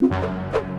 you.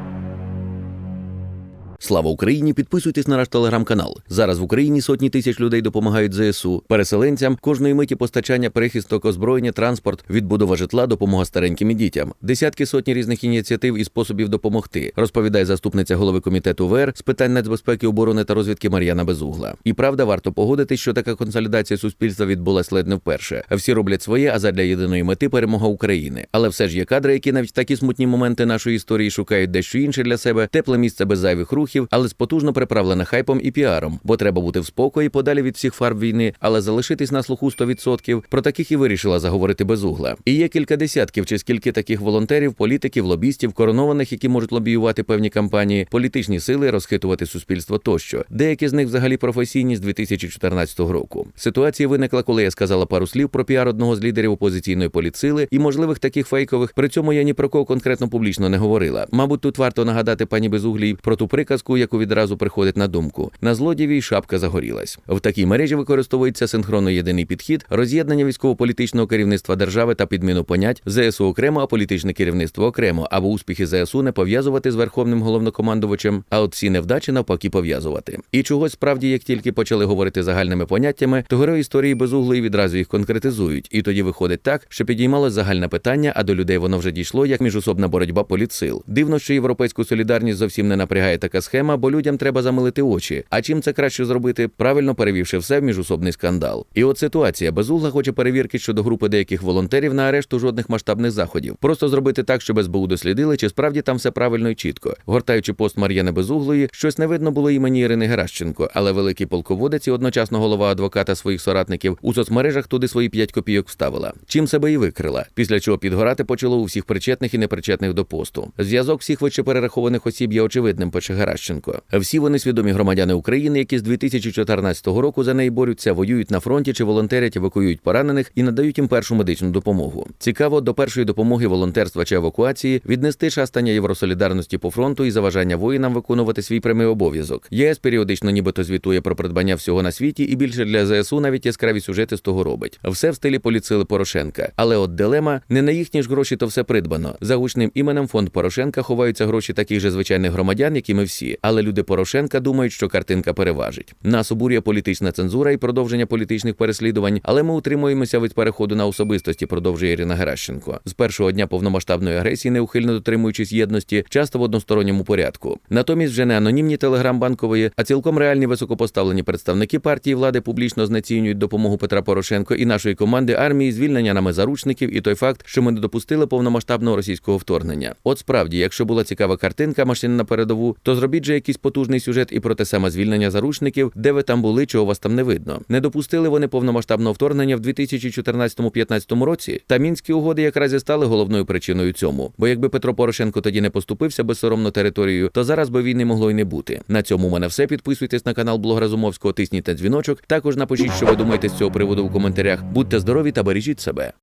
Слава Україні! Підписуйтесь на наш телеграм-канал. Зараз в Україні сотні тисяч людей допомагають ЗСУ, переселенцям, кожної миті постачання, перехисток, озброєння, транспорт, відбудова житла, допомога стареньким і дітям. Десятки сотні різних ініціатив і способів допомогти. Розповідає заступниця голови комітету ВР з питань нацбезпеки, оборони та розвідки Мар'яна Безугла. І правда, варто погодитись, що така консолідація суспільства відбулась ледь не вперше. Всі роблять своє, а задля єдиної мети перемога України. Але все ж є кадри, які навіть такі смутні моменти нашої історії шукають дещо інше для себе, тепле місце без зайвих рухів, але потужно приправлене хайпом і піаром, бо треба бути в спокої подалі від всіх фарб війни, але залишитись на слуху 100%. Про таких і вирішила заговорити безугла. І є кілька десятків чи скільки таких волонтерів, політиків, лобістів, коронованих, які можуть лобіювати певні кампанії, політичні сили, розхитувати суспільство тощо. Деякі з них взагалі професійні з 2014 року. Ситуація виникла, коли я сказала пару слів про піар одного з лідерів опозиційної політсили і можливих таких фейкових. При цьому я ні про кого конкретно публічно не говорила. Мабуть, тут варто нагадати пані Безуглій про ту приказку, яку відразу приходить на думку. На злодієві шапка загорілась. В такій мережі використовується синхронно єдиний підхід, роз'єднання військово-політичного керівництва держави та підміну понять ЗСУ окремо, а політичне керівництво окремо, або успіхи ЗСУ не пов'язувати з верховним головнокомандувачем, а от всі невдачі навпаки пов'язувати. І чогось справді, як тільки почали говорити загальними поняттями, то герої історії безуглої відразу їх конкретизують. І тоді виходить так, що підіймалось загальне питання, а до людей воно вже дійшло як міжособна боротьба політсил. Дивно, що європейську солідарність зовсім не напрягає така схема, бо людям треба замилити очі. А чим це краще зробити, правильно перевівши все в міжусобний скандал. І от ситуація безугла хоче перевірки щодо групи деяких волонтерів на арешту жодних масштабних заходів. Просто зробити так, щоб СБУ дослідили, чи справді там все правильно і чітко. Гортаючи пост Мар'яни Безуглої, щось не видно було імені Ірини Геращенко, але великий полководець і одночасно голова адвоката своїх соратників у соцмережах туди свої п'ять копійок вставила. Чим себе і викрила. Після чого підгорати почало у всіх причетних і непричетних до посту. Зв'язок всіх вище перерахованих осіб є очевидним, пише Геращенко. Всі вони свідомі громадяни України, які з 2014 року за неї борються, воюють на фронті чи волонтерять, евакуюють поранених і надають їм першу медичну допомогу. Цікаво, до першої допомоги волонтерства чи евакуації віднести шастання євросолідарності по фронту і заважання воїнам виконувати свій прямий обов'язок. ЄС періодично нібито звітує про придбання всього на світі, і більше для ЗСУ навіть яскраві сюжети з того робить. Все в стилі поліцили Порошенка. Але от дилема не на їхні ж гроші, то все придбано. За гучним іменем фонд Порошенка ховаються гроші таких же звичайних громадян, як і ми всі. Але люди Порошенка думають, що картинка переважить. Нас обурює політична цензура і продовження політичних переслідувань, але ми утримуємося від переходу на особистості, продовжує Ірина Геращенко. З першого дня повномасштабної агресії, неухильно дотримуючись єдності, часто в односторонньому порядку. Натомість вже не анонімні телеграм-банкової, а цілком реальні високопоставлені представники партії влади публічно знецінюють допомогу Петра Порошенко і нашої команди армії, звільнення нами заручників, і той факт, що ми не допустили повномасштабного російського вторгнення. От справді, якщо була цікава картинка машини на передову, то зробіть же якийсь потужний сюжет і про те саме звільнення заручників, де ви там були, чого вас там не видно. Не допустили вони повномасштабного вторгнення в 2014-15 році. Та мінські угоди якраз і стали головною причиною цьому. Бо якби Петро Порошенко тоді не поступився безсоромно територією, то зараз би війни могло й не бути. На цьому у мене все. Підписуйтесь на канал Блог Разумовського, тисніть на дзвіночок. Також напишіть, що ви думаєте з цього приводу у коментарях. Будьте здорові та бережіть себе.